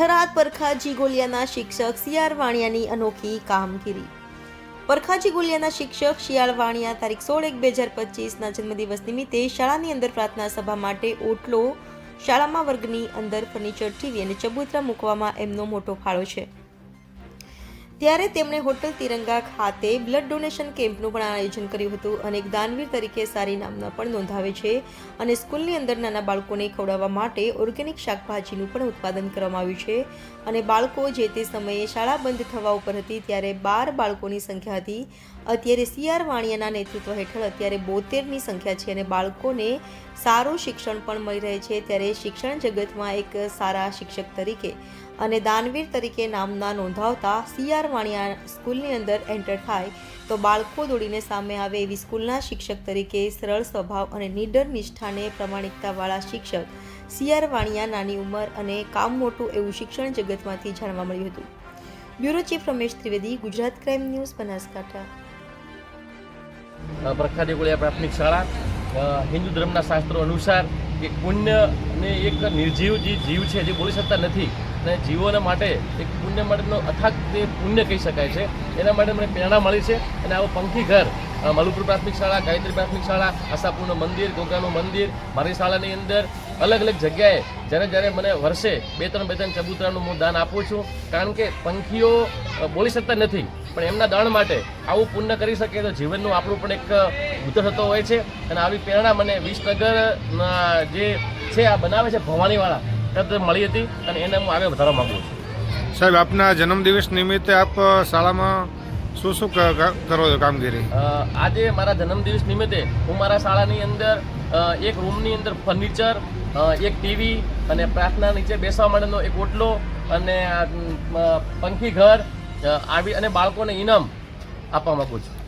થરાદ પરખાજી ગોલિયાના શિક્ષક સીઆર વાણિયાની અનોખી કામગીરી. પરખાજી ગોલિયાના શિક્ષક શિયાળ વાણિયા તારીખ સોળ એક બે હજાર પચીસના જન્મદિવસ નિમિત્તે શાળાની અંદર પ્રાર્થના સભા માટે ઓટલો શાળામાં વર્ગની અંદર ફર્નિચર, ટીવી અને ચબૂતરા મૂકવામાં એમનો મોટો ફાળો છે. ત્યારે તેમણે હોટલ તિરંગા ખાતે બ્લડ ડોનેશન કેમ્પનું પણ આયોજન કર્યું હતું અને એક દાનવીર તરીકે સારી નામના પણ નોંધાવે છે અને સ્કૂલની અંદર નાના બાળકોને ખવડાવવા માટે ઓર્ગેનિક શાકભાજીનું પણ ઉત્પાદન કરવામાં આવ્યું છે અને બાળકો જે તે સમયે શાળા બંધ થવા ઉપર હતી ત્યારે બાર બાળકોની સંખ્યા હતી. અત્યારે સીઆર વાણિયાના નેતૃત્વ હેઠળ અત્યારે બોતેરની સંખ્યા છે અને બાળકોને સારું શિક્ષણ પણ મળી રહે છે. ત્યારે શિક્ષણ જગતમાં એક સારા શિક્ષક તરીકે અને દાનવીર તરીકે નામના નોંધાવતા સીઆર વાણિયા સ્કૂલની અંદર એન્ટર થાય તો બાળકો દોડીને સામે આવે એવી સ્કૂલના શિક્ષક તરીકે સરળ સ્વભાવ અને નિડર નિષ્ઠાને પ્રમાણિકતાવાળા શિક્ષક સીઆર વાણિયા નાની ઉંમર અને કામ મોટું એવું શિક્ષણ જગતમાંથી જાણવા મળ્યું હતું. Bureau chief Ramesh Trivedi, Gujarat crime news, Banaskantha. પ્રખ્યાત પ્રાથમિક શાળા હિન્દુ ધર્મના શાસ્ત્રો અનુસાર એક પુણ્યને એક નિર્જીવ જે જીવ છે, જે બોલી શકતા નથી, અને જીવોના માટે એક પુણ્ય માટેનો અથાગ તે પુણ્ય કહી શકાય છે. એના માટે મને પ્રેરણા મળી છે અને આવો પંખી ઘર મલુપુર પ્રાથમિક શાળા, ગાયત્રી પ્રાથમિક શાળા, આશાપુરનું મંદિર ગોગાનું મંદિર, મારી શાળાની અંદર અલગ અલગ જગ્યાએ જ્યારે જ્યારે મને વર્ષે બે ત્રણ બે ત્રણ ચબૂતરાનું હું દાન આપું છું કારણ કે પંખીઓ બોલી શકતા નથી પણ એમના દાણ માટે આવું પુણ્ય કરી શકે તો જીવનનું આપણું પણ એક ઉત્તર થતો હોય છે. અને આવી પ્રેરણા મને વિસનગર જે છે આ બનાવે છે ભવાનીવાળા તરત મળી હતી અને એને હું આગળ વધારવા માગું છું. સાહેબ આપના જન્મદિવસ નિમિત્તે આપ શાળામાં શું શું કરો છો કામગીરી? આજે મારા જન્મદિવસ નિમિત્તે હું મારા શાળાની અંદર એક રૂમની અંદર ફર્નિચર એક ટીવી અને પ્રાર્થના નીચે બેસવા માટેનો એક ઓટલો અને પંખી ઘર આવી અને બાળકોને ઇનામ આપવા માગું છું.